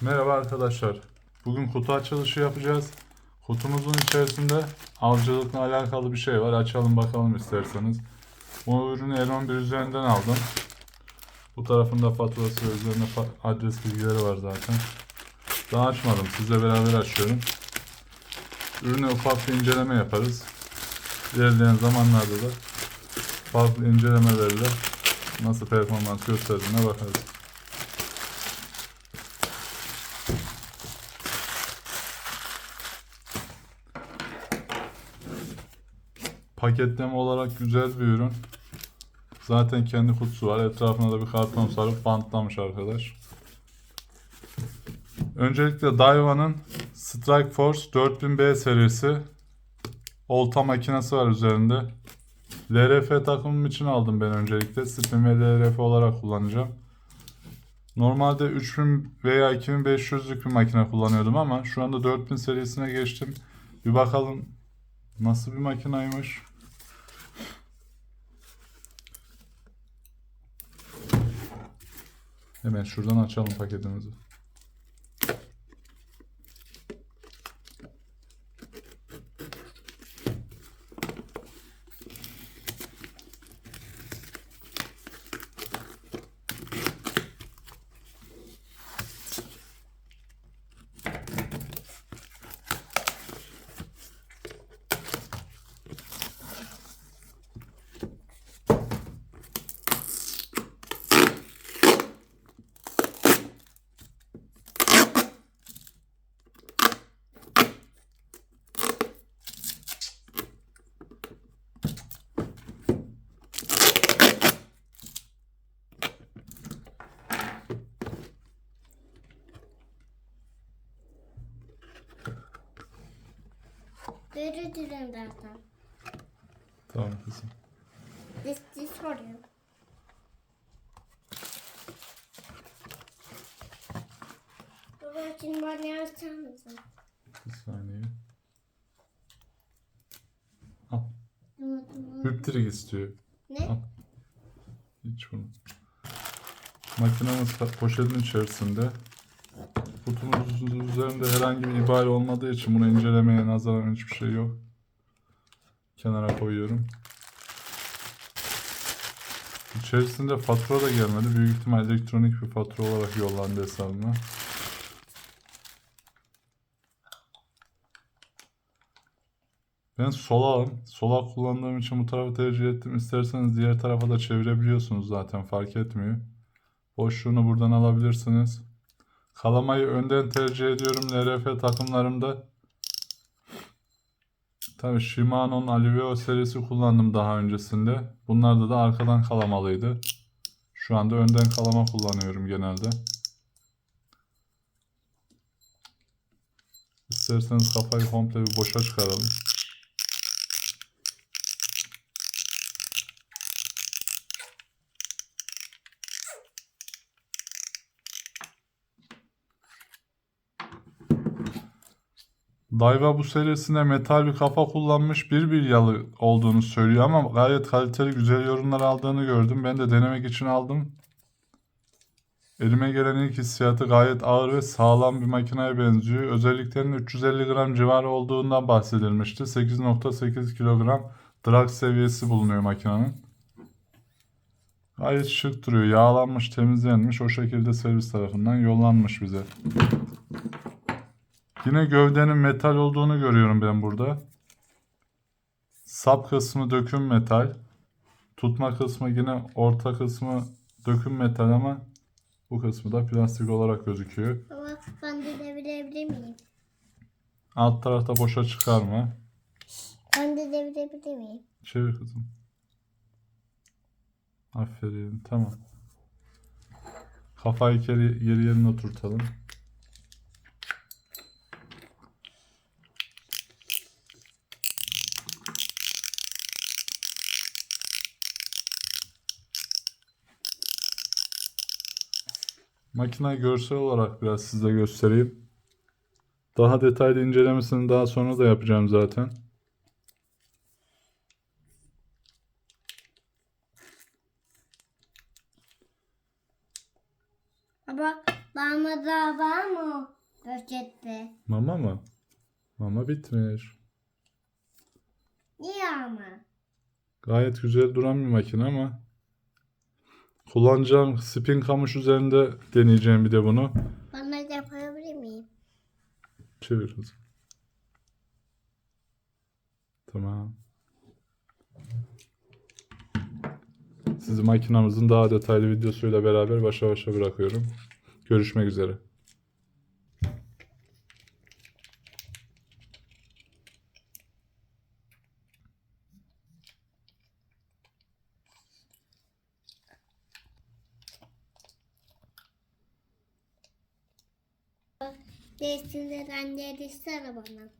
Merhaba arkadaşlar. Bugün kutu açılışı yapacağız. Kutumuzun içerisinde avcılıkla alakalı bir şey var. Açalım bakalım isterseniz. Bu ürünü Elon bir üzerinden aldım. Bu tarafında faturası ve üzerinde fa- adres bilgileri var zaten. Daha açmadım. Sizle beraber açıyorum. Ürüne ufak bir inceleme yaparız. İlerleyen zamanlarda da farklı incelemelerle nasıl performans gösterdiğine bakarız. Paketleme olarak güzel bir ürün. Zaten kendi kutusu var. Etrafına da bir karton sarıp bantlamış arkadaş. Öncelikle Daiwa'nın Strike Force 4000B serisi olta makinesi var üzerinde. LRF takımım için aldım ben öncelikle. Spin ve LRF olarak kullanacağım. Normalde 3000 veya 2500'lük bir makine kullanıyordum ama şu anda 4000 serisine geçtim. Bir bakalım nasıl bir makinaymış. Hemen şuradan açalım paketimizi. Dürü dürüm zaten. Tamam kızım. Listi soruyor. Baba şimdi bana yazar mısın? Bir saniye. Al. Hüptirik istiyor. Ne? Al. Hiç bunu. Makinamız poşetin içerisinde. Kutumuzun üzerinde herhangi bir ibare olmadığı için bunu incelemeye nazaran hiçbir şey yok. Kenara koyuyorum. İçerisinde fatura da gelmedi. Büyük ihtimal elektronik bir fatura olarak yollandı hesabıma. Ben solağım. Solak kullandığım için bu tarafı tercih ettim. İsterseniz diğer tarafa da çevirebiliyorsunuz zaten fark etmiyor. Boşluğunu buradan alabilirsiniz. Kalamayı önden tercih ediyorum LRF takımlarımda. Tabii Shimano'nun Aliveo serisi kullandım daha öncesinde. Bunlarda da arkadan kalamalıydı. Şu anda önden kalama kullanıyorum genelde. İsterseniz kafayı komple bir boşa çıkaralım. Daiwa bu serisinde metal bir kafa kullanmış bir bilyalı olduğunu söylüyor ama gayet kaliteli güzel yorumlar aldığını gördüm. Ben de denemek için aldım. Elime gelen ilk hissiyatı gayet ağır ve sağlam bir makineye benziyor. Özelliklerinin 350 gram civarı olduğundan bahsedilmişti. 8.8 kilogram drag seviyesi bulunuyor makinenin. Gayet şık duruyor. Yağlanmış, temizlenmiş. O şekilde servis tarafından yollanmış bize. Yine gövdenin metal olduğunu görüyorum ben burada. Sap kısmı döküm metal. Tutma kısmı yine orta kısmı döküm metal ama bu kısmı da plastik olarak gözüküyor. Baba ben de devirebilir miyim? Alt tarafta boşa çıkarma. Ben de devirebilir miyim? Çevir kızım. Aferin. Tamam. Kafayı geri, geri yerine oturtalım. Makineyi görsel olarak biraz size göstereyim. Daha detaylı incelemesini daha sonra da yapacağım zaten. Baba Bana da var mı? Poşette. Mama mı? Mama bitmiş. Niye ama? Gayet güzel duran bir makine ama kullanacağım spin kamış üzerinde deneyeceğim bir de bunu. Bana yapabilir miyim? Çevir kızım. Tamam. Sizi makinamızın daha detaylı videosuyla beraber başa başa bırakıyorum. Görüşmek üzere. Değişsinler anne değişsene bana.